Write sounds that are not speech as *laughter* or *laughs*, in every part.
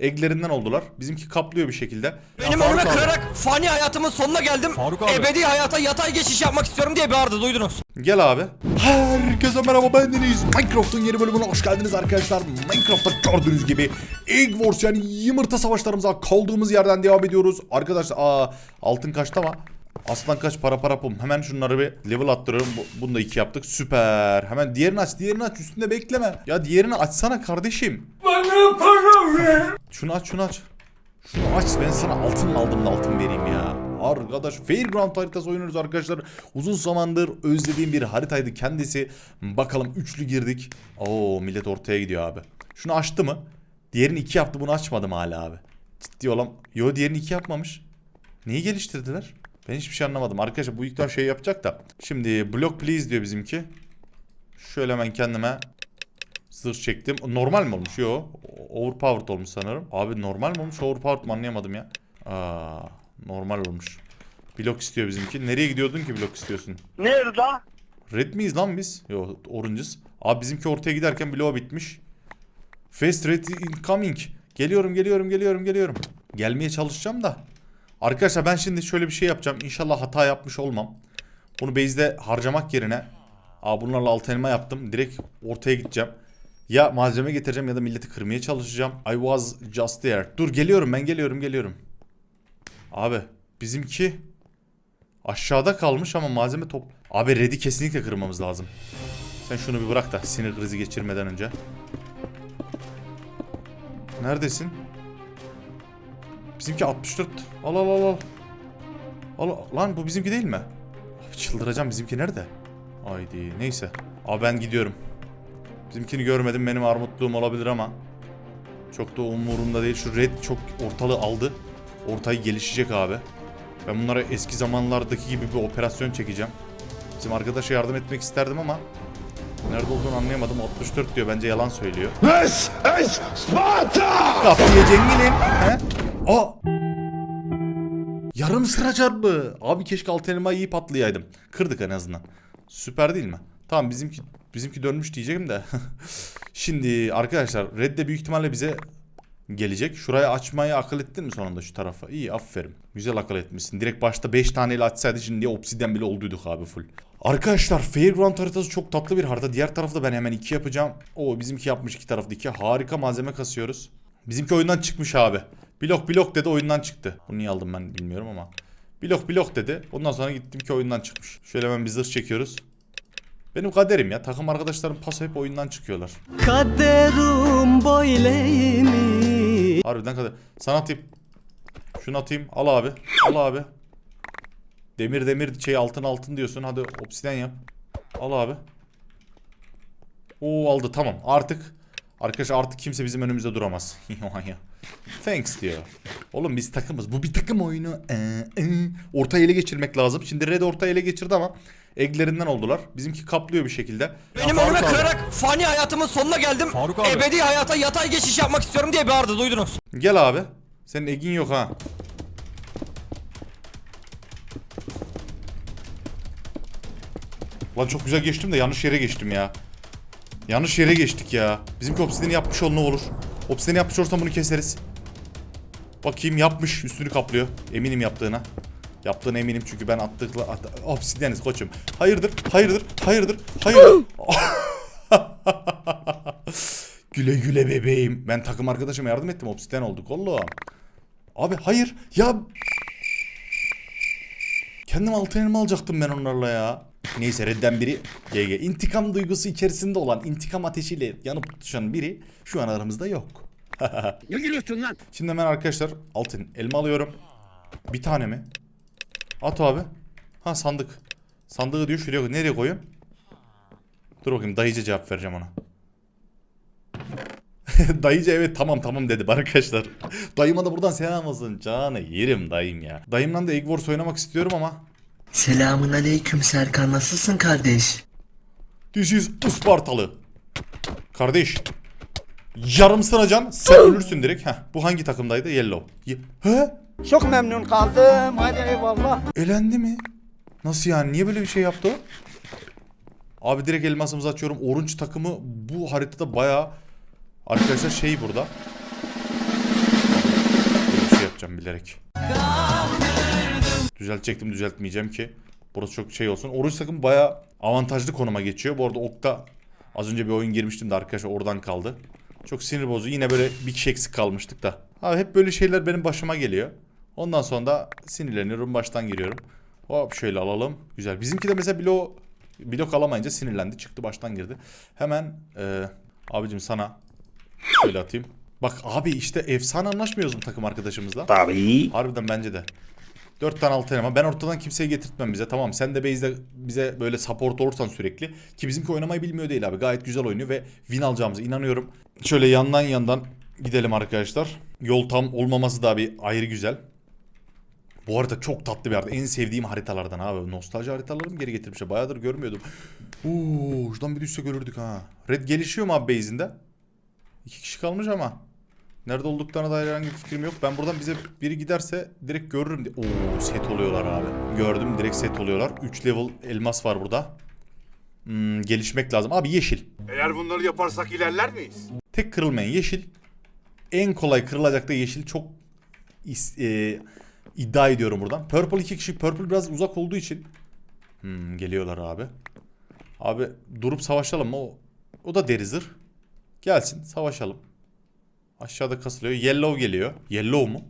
Eglerinden oldular. Bizimki kaplıyor bir şekilde. Benim Faruk önüme abi. kırarak fani hayatımın sonuna geldim. Faruk abi. Ebedi hayata yatay geçiş yapmak istiyorum diye bağırdı duydunuz. Gel abi. Herkese merhaba ben Deniz. Minecraft'ın yeni bölümüne hoş geldiniz arkadaşlar. Minecraft'ta gördüğünüz gibi Egg Wars yani yumurta savaşlarımıza kaldığımız yerden devam ediyoruz. Arkadaşlar aa altın kaçtı ama aslan kaç para para pum. Hemen şunları bir level attırıyorum. Bu- Bunu da iki yaptık. Süper. Hemen diğerini aç diğerini aç üstünde bekleme. Ya diğerini açsana kardeşim. Bana para ver. Şunu aç şunu aç. Şunu aç ben sana altın aldım da altın vereyim ya. Arkadaş Fairground haritası oynuyoruz arkadaşlar. Uzun zamandır özlediğim bir haritaydı kendisi. Bakalım üçlü girdik. Oo millet ortaya gidiyor abi. Şunu açtı mı? Diğerini iki yaptı bunu açmadım hala abi. Ciddi olan. Yo diğerini iki yapmamış. Neyi geliştirdiler? Ben hiçbir şey anlamadım. Arkadaşlar bu ilkler şey yapacak da. Şimdi block please diyor bizimki. Şöyle hemen kendime Zırh çektim. Normal mi olmuş? Yo. Overpowered olmuş sanırım. Abi normal mi olmuş? Overpowered mı anlayamadım ya. Aa, normal olmuş. Blok istiyor bizimki. Nereye gidiyordun ki blok istiyorsun? Nerede? Red miyiz lan biz? Yo orange'ız. Abi bizimki ortaya giderken bloğu bitmiş. Fast red incoming. Geliyorum geliyorum geliyorum geliyorum. Gelmeye çalışacağım da. Arkadaşlar ben şimdi şöyle bir şey yapacağım. İnşallah hata yapmış olmam. Bunu base'de harcamak yerine Aa bunlarla alt elma yaptım. Direkt ortaya gideceğim. Ya malzeme getireceğim ya da milleti kırmaya çalışacağım. I was just there. Dur geliyorum ben geliyorum geliyorum. Abi bizimki aşağıda kalmış ama malzeme top. Abi red'i kesinlikle kırmamız lazım. Sen şunu bir bırak da sinir krizi geçirmeden önce. Neredesin? Bizimki 64. Al al al al. Al lan bu bizimki değil mi? Abi çıldıracağım bizimki nerede? Haydi neyse. Abi ben gidiyorum. Bizimkini görmedim benim armutluğum olabilir ama çok da umurumda değil. Şu red çok ortalığı aldı. Ortayı gelişecek abi. Ben bunlara eski zamanlardaki gibi bir operasyon çekeceğim. Bizim arkadaşa yardım etmek isterdim ama nerede olduğunu anlayamadım. 64 diyor. Bence yalan söylüyor. This is Sparta! Kapıya cenginim. He? Aa! Yarım sıra çarpı. Abi keşke alt elmayı iyi patlayaydım. Kırdık en azından. Süper değil mi? Tamam bizimki bizimki dönmüş diyeceğim de. *laughs* Şimdi arkadaşlar Red de büyük ihtimalle bize gelecek. Şurayı açmayı akıl ettin mi sonunda şu tarafa? İyi aferin. Güzel akıl etmişsin. Direkt başta 5 taneyle açsaydı şimdi obsidyen bile olduyduk abi full. Arkadaşlar Fairground haritası çok tatlı bir harita. Diğer tarafta ben hemen 2 yapacağım. O bizimki yapmış iki tarafta 2. Harika malzeme kasıyoruz. Bizimki oyundan çıkmış abi. Blok blok dedi oyundan çıktı. Bunu niye aldım ben bilmiyorum ama. Blok blok dedi. Ondan sonra gittim ki oyundan çıkmış. Şöyle hemen bir zırh çekiyoruz. Benim kaderim ya. Takım arkadaşlarım paso hep oyundan çıkıyorlar. Kaderum böyleymiş. Harbiden kader. Sana atayım. Şunu atayım. Al abi. Al abi. Demir demir şey altın altın diyorsun. Hadi obsidyen yap. Al abi. Oo aldı tamam. Artık arkadaşlar artık kimse bizim önümüzde duramaz. *laughs* Thanks diyor. Oğlum biz takımız. Bu bir takım oyunu. Ee, ee. Orta ele geçirmek lazım. Şimdi Red orta ele geçirdi ama eglerinden oldular. Bizimki kaplıyor bir şekilde. Benim Ya önüme kırarak fani hayatımın sonuna geldim. Faruk abi. Ebedi hayata yatay geçiş yapmak istiyorum diye bağırdı duydunuz. Gel abi. Senin egin yok ha. Lan çok güzel geçtim de yanlış yere geçtim ya. Yanlış yere geçtik ya. Bizimki obsidiyeni yapmış ol ne olur. Obsidiyeni yapmış olsam bunu keseriz. Bakayım yapmış. Üstünü kaplıyor. Eminim yaptığına. Yaptığına eminim çünkü ben attıkla... At obsidiyeniz koçum. Hayırdır? Hayırdır? Hayırdır? Hayırdır? *laughs* güle güle bebeğim. Ben takım arkadaşıma yardım ettim. Obsidyen olduk oğlum. Abi hayır. Ya Kendim altın elma alacaktım ben onlarla ya. Neyse redden biri GG. İntikam duygusu içerisinde olan intikam ateşiyle yanıp tutuşan biri şu an aramızda yok. *laughs* Ne gülüyorsun lan? Şimdi hemen arkadaşlar altın elma alıyorum. Bir tane mi? At abi. Ha sandık. Sandığı diyor şuraya koy. Nereye koyayım? Dur bakayım dayıca cevap vereceğim ona. *laughs* Dayıca evet tamam tamam dedim *laughs* arkadaşlar. Dayıma da buradan selam olsun. Canı yerim dayım ya. Dayımla da Egg Wars oynamak istiyorum ama Selamun aleyküm Serkan nasılsın kardeş? This is Ispartalı. Kardeş. Yarım sıracan sen ölürsün direkt. Heh, bu hangi takımdaydı? Yellow. Ye- He? Çok memnun kaldım. Hadi eyvallah. Elendi mi? Nasıl yani? Niye böyle bir şey yaptı o? Abi direkt elmasımızı açıyorum. Orange takımı bu haritada bayağı arkadaşlar şey burada. bilerek. Düzeltecektim düzeltmeyeceğim ki. Burası çok şey olsun. Oruç takım baya avantajlı konuma geçiyor. Bu arada Okta az önce bir oyun girmiştim de arkadaşlar oradan kaldı. Çok sinir bozucu. Yine böyle bir kişi eksik kalmıştık da. Abi hep böyle şeyler benim başıma geliyor. Ondan sonra da sinirleniyorum. Baştan giriyorum. Hop şöyle alalım. Güzel. Bizimki de mesela blok, blok alamayınca sinirlendi. Çıktı baştan girdi. Hemen e, abicim sana şöyle atayım. Bak abi işte efsane anlaşmıyoruz bu takım arkadaşımızla. Tabii. Harbiden bence de. 4 tane altı elma. Ben ortadan kimseyi getirtmem bize. Tamam sen de base'de bize böyle support olursan sürekli. Ki bizimki oynamayı bilmiyor değil abi. Gayet güzel oynuyor ve win alacağımıza inanıyorum. Şöyle yandan yandan gidelim arkadaşlar. Yol tam olmaması da bir ayrı güzel. Bu arada çok tatlı bir harita. En sevdiğim haritalardan abi. Nostalji haritalarını geri getirmişler. Bayağıdır görmüyordum. Oo, şuradan bir düşsek ölürdük ha. Red gelişiyor mu abi base'inde? İki kişi kalmış ama. Nerede olduklarına dair herhangi bir fikrim yok. Ben buradan bize biri giderse direkt görürüm diye. Oo set oluyorlar abi. Gördüm direkt set oluyorlar. 3 level elmas var burada. Hmm, gelişmek lazım. Abi yeşil. Eğer bunları yaparsak ilerler miyiz? Tek kırılmayan yeşil. En kolay kırılacak da yeşil. Çok e, iddia ediyorum buradan. Purple iki kişi. Purple biraz uzak olduğu için. Hmm, geliyorlar abi. Abi durup savaşalım mı? O, o da deri zırh. Gelsin savaşalım. Aşağıda kasılıyor. Yellow geliyor. Yellow mu?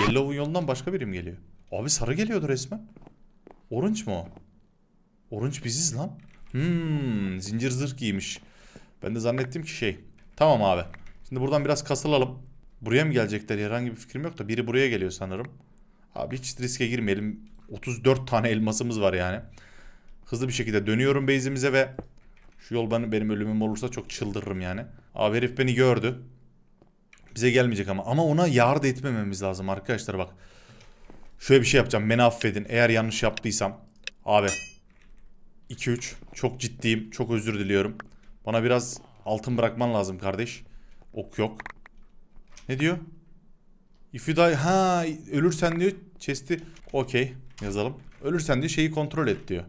Yellow'un yolundan başka biri mi geliyor? Abi sarı geliyordu resmen. Orange mu o? Orange biziz lan. Hmm, zincir zırh giymiş. Ben de zannettim ki şey. Tamam abi. Şimdi buradan biraz kasılalım. Buraya mı gelecekler? Herhangi bir fikrim yok da biri buraya geliyor sanırım. Abi hiç riske girmeyelim. 34 tane elmasımız var yani. Hızlı bir şekilde dönüyorum base'imize ve şu yol benim ölümüm olursa çok çıldırırım yani. Abi herif beni gördü. Bize gelmeyecek ama. Ama ona yardım etmememiz lazım arkadaşlar bak. Şöyle bir şey yapacağım. Beni affedin. Eğer yanlış yaptıysam. Abi. 2-3. Çok ciddiyim. Çok özür diliyorum. Bana biraz altın bırakman lazım kardeş. Ok yok. Ne diyor? If you die... Ha ölürsen diyor chest'i... Okey yazalım. Ölürsen diyor şeyi kontrol et diyor.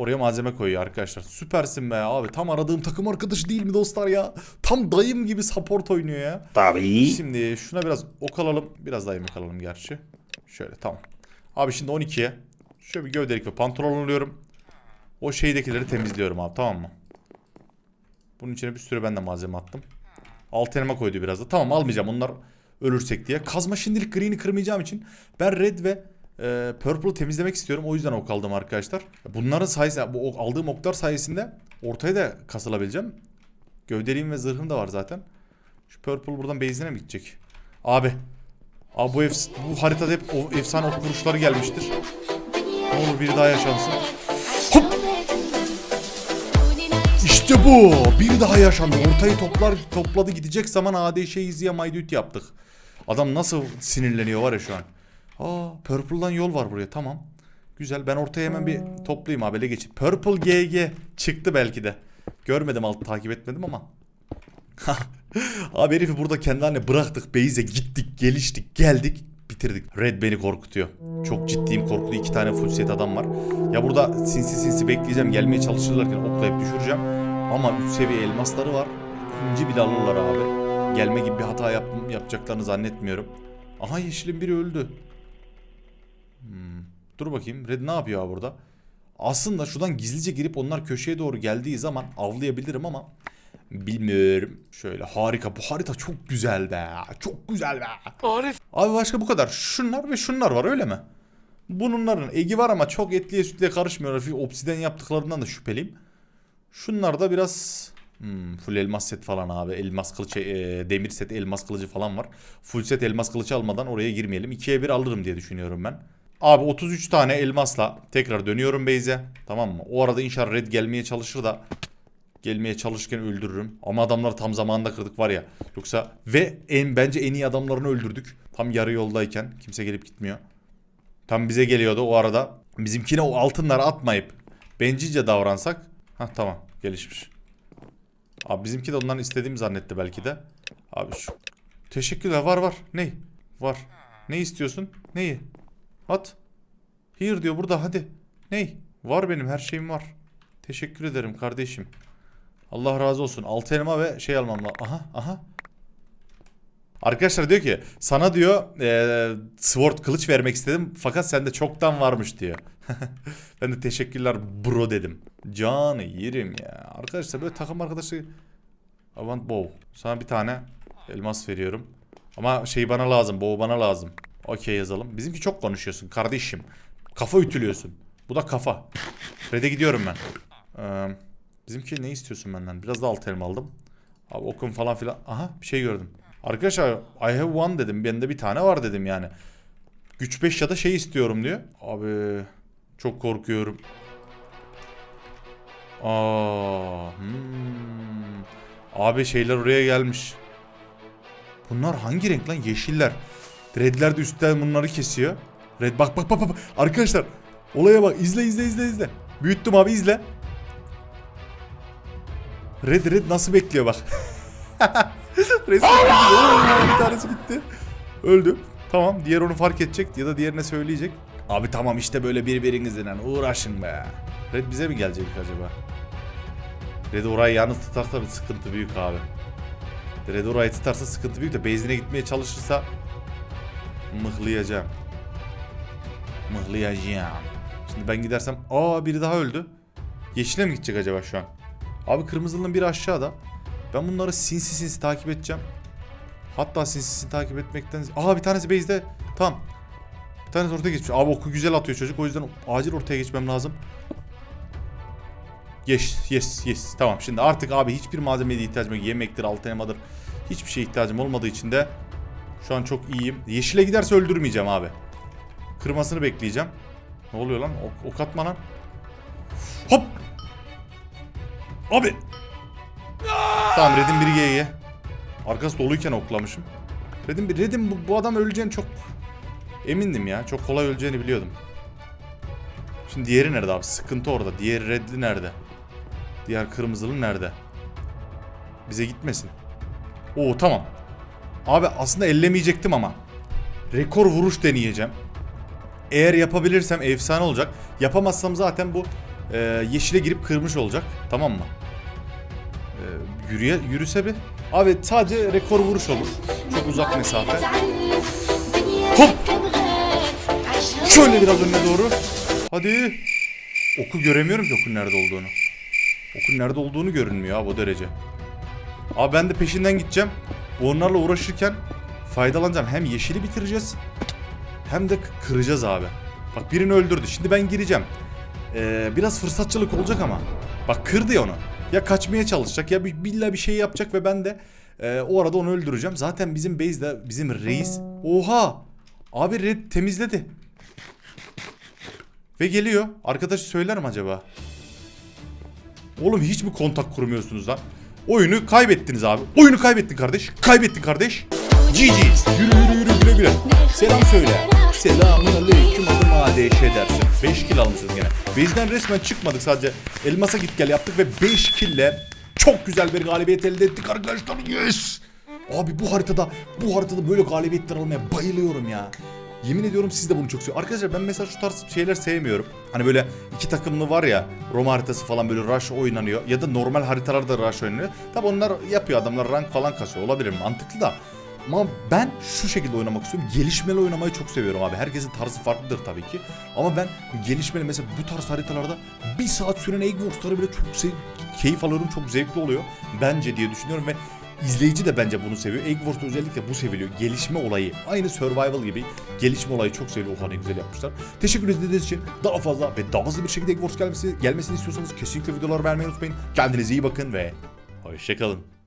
Oraya malzeme koyuyor arkadaşlar. Süpersin be abi. Tam aradığım takım arkadaşı değil mi dostlar ya? Tam dayım gibi support oynuyor ya. Tabii. Şimdi şuna biraz ok alalım. Biraz daha yemek alalım gerçi. Şöyle tamam. Abi şimdi 12'ye. Şöyle bir gövdelik ve pantolon alıyorum. O şeydekileri temizliyorum abi tamam mı? Bunun içine bir sürü ben de malzeme attım. Alt elma koydu biraz da. Tamam almayacağım onlar ölürsek diye. Kazma şimdilik green'i kırmayacağım için ben red ve e, purple'ı temizlemek istiyorum. O yüzden ok aldım arkadaşlar. Bunların sayesinde bu ok, aldığım oklar sayesinde ortaya da kasılabileceğim. Gövdeliğim ve zırhım da var zaten. Şu purple buradan base'ine mi gidecek? Abi. Abi bu, efs- bu haritada hep o efsane ok vuruşları gelmiştir. Ne olur biri daha yaşansın. İşte bu. Bir daha yaşandı. Ortayı toplar topladı gidecek zaman ADŞ izleye maydut yaptık. Adam nasıl sinirleniyor var ya şu an. Aa Purple'dan yol var buraya tamam. Güzel ben ortaya hemen bir toplayayım abi ele geçip. Purple GG çıktı belki de. Görmedim altı takip etmedim ama. *laughs* abi herifi burada kendi haline bıraktık. Beyze gittik geliştik geldik bitirdik. Red beni korkutuyor. Çok ciddiyim korkutuyor. iki tane full set adam var. Ya burada sinsi sinsi bekleyeceğim. Gelmeye çalışırlarken oklayıp düşüreceğim. Ama 3 seviye elmasları var. İnci bile alırlar abi. Gelme gibi bir hata yap yapacaklarını zannetmiyorum. Aha yeşilin biri öldü. Hmm. Dur bakayım. Red ne yapıyor burada? Aslında şuradan gizlice girip onlar köşeye doğru geldiği zaman avlayabilirim ama bilmiyorum. Şöyle harika. Bu harita çok güzel be. Çok güzel be. Abi başka bu kadar. Şunlar ve şunlar var öyle mi? Bunların egi var ama çok etliye sütlüye karışmıyor. Hafif Obsiden yaptıklarından da şüpheliyim. Şunlar da biraz hmm, full elmas set falan abi. Elmas kılıç, e, demir set, elmas kılıcı falan var. Full set elmas kılıcı almadan oraya girmeyelim. 2'ye 1 alırım diye düşünüyorum ben. Abi 33 tane elmasla tekrar dönüyorum base'e. Tamam mı? O arada inşallah red gelmeye çalışır da gelmeye çalışırken öldürürüm. Ama adamları tam zamanında kırdık var ya. Yoksa ve en bence en iyi adamlarını öldürdük. Tam yarı yoldayken kimse gelip gitmiyor. Tam bize geliyordu o arada. Bizimkine o altınları atmayıp bencilce davransak. Ha tamam gelişmiş. Abi bizimki de ondan istediğimi zannetti belki de. Abi şu teşekkürler var var. Ne? Var. Ne istiyorsun? Neyi? At. Here diyor burada hadi. Ney? Var benim her şeyim var. Teşekkür ederim kardeşim. Allah razı olsun. Altı elma ve şey almam lazım. Aha aha. Arkadaşlar diyor ki sana diyor e, sword kılıç vermek istedim fakat sende çoktan varmış diyor. *laughs* ben de teşekkürler bro dedim. Canı yerim ya. Arkadaşlar böyle takım arkadaşı Avant bow. Sana bir tane elmas veriyorum. Ama şey bana lazım. Bow bana lazım. Okey yazalım. Bizimki çok konuşuyorsun kardeşim. Kafa ütülüyorsun. Bu da kafa. Red'e gidiyorum ben. Ee, bizimki ne istiyorsun benden? Biraz da alt elma aldım. Abi okun falan filan. Aha bir şey gördüm. Arkadaşlar I have one dedim. Bende bir tane var dedim yani. Güç 5 ya da şey istiyorum diyor. Abi çok korkuyorum. Aa, hmm. Abi şeyler oraya gelmiş. Bunlar hangi renk lan? Yeşiller. Redler de üstten bunları kesiyor. Red bak bak bak bak. Arkadaşlar olaya bak. İzle izle izle izle. Büyüttüm abi izle. Red red nasıl bekliyor bak. *laughs* Resmen bir tanesi gitti. Öldü. Tamam diğer onu fark edecek ya da diğerine söyleyecek. Abi tamam işte böyle birbirinizle uğraşın be. Red bize mi gelecek acaba? Red orayı yalnız tutarsa bir sıkıntı büyük abi. Red orayı tutarsa sıkıntı büyük de base'ine gitmeye çalışırsa mıhlayacağım. Mıhlayacağım. Şimdi ben gidersem aa biri daha öldü. Yeşile mi gidecek acaba şu an? Abi kırmızılının biri aşağıda. Ben bunları sinsi sinsi takip edeceğim. Hatta sinsisini takip etmekten... Aha bir tanesi base'de. Tamam. Bir tanesi ortaya geçmiş. Abi oku güzel atıyor çocuk. O yüzden acil ortaya geçmem lazım. Yes, yes, yes. Tamam şimdi artık abi hiçbir malzemeye ihtiyacım yok. Yemektir, altı elmadır. Hiçbir şeye ihtiyacım olmadığı için de şu an çok iyiyim. Yeşile giderse öldürmeyeceğim abi. Kırmasını bekleyeceğim. Ne oluyor lan? Ok, ok atma lan. Hop! Abi! Tamam Red'in biri G'ye. Arkası doluyken oklamışım. Red'in bir Red'in bu, bu adam öleceğini çok emindim ya. Çok kolay öleceğini biliyordum. Şimdi diğeri nerede abi? Sıkıntı orada. Diğer Red'li nerede? Diğer kırmızılı nerede? Bize gitmesin. Oo tamam. Abi aslında ellemeyecektim ama. Rekor vuruş deneyeceğim. Eğer yapabilirsem efsane olacak. Yapamazsam zaten bu e, yeşile girip kırmış olacak. Tamam mı? E, yürüye, yürüse bir. Abi sadece rekor vuruş olur. Çok uzak mesafe. Hop! Şöyle biraz önüne doğru. Hadi. Oku göremiyorum ki okun nerede olduğunu. Okun nerede olduğunu görünmüyor abi o derece. Abi ben de peşinden gideceğim. Onlarla uğraşırken faydalanacağım. Hem yeşili bitireceğiz hem de kıracağız abi. Bak birini öldürdü. Şimdi ben gireceğim. Ee, biraz fırsatçılık olacak ama. Bak kırdı ya onu. Ya kaçmaya çalışacak ya bir, billa bir şey yapacak ve ben de e, o arada onu öldüreceğim. Zaten bizim base'de bizim reis. Oha! Abi red temizledi. Ve geliyor. Arkadaş söyler mi acaba? Oğlum hiç mi kontak kurmuyorsunuz lan? Oyunu kaybettiniz abi. Oyunu kaybettin kardeş. Kaybettin kardeş. GG. Yürü yürü yürü güle güle. Selam söyle. Selamun aleyküm adım ADŞ dersin. 5 kill almışız gene. Base'den resmen çıkmadık sadece. Elmas'a git gel yaptık ve 5 kill'le çok güzel bir galibiyet elde ettik arkadaşlar. Yes. Abi bu haritada bu haritada böyle galibiyetler almaya bayılıyorum ya. Yemin ediyorum siz de bunu çok seviyorsunuz. Arkadaşlar ben mesela şu tarz şeyler sevmiyorum. Hani böyle iki takımlı var ya Roma haritası falan böyle rush oynanıyor. Ya da normal haritalarda rush oynanıyor. Tabi onlar yapıyor adamlar rank falan kasıyor. Olabilir mantıklı da. Ama ben şu şekilde oynamak istiyorum. Gelişmeli oynamayı çok seviyorum abi. Herkesin tarzı farklıdır tabii ki. Ama ben gelişmeli mesela bu tarz haritalarda bir saat süren Egg Wars'ları bile çok keyif alıyorum. Çok zevkli oluyor. Bence diye düşünüyorum ve İzleyici de bence bunu seviyor. Egg özellikle bu seviliyor. Gelişme olayı. Aynı Survival gibi gelişme olayı çok seviliyor. Oha ne güzel yapmışlar. Teşekkür ederiz için daha fazla ve daha hızlı bir şekilde Egg Wars gelmesi, gelmesini istiyorsanız kesinlikle videoları vermeyi unutmayın. Kendinize iyi bakın ve hoşçakalın.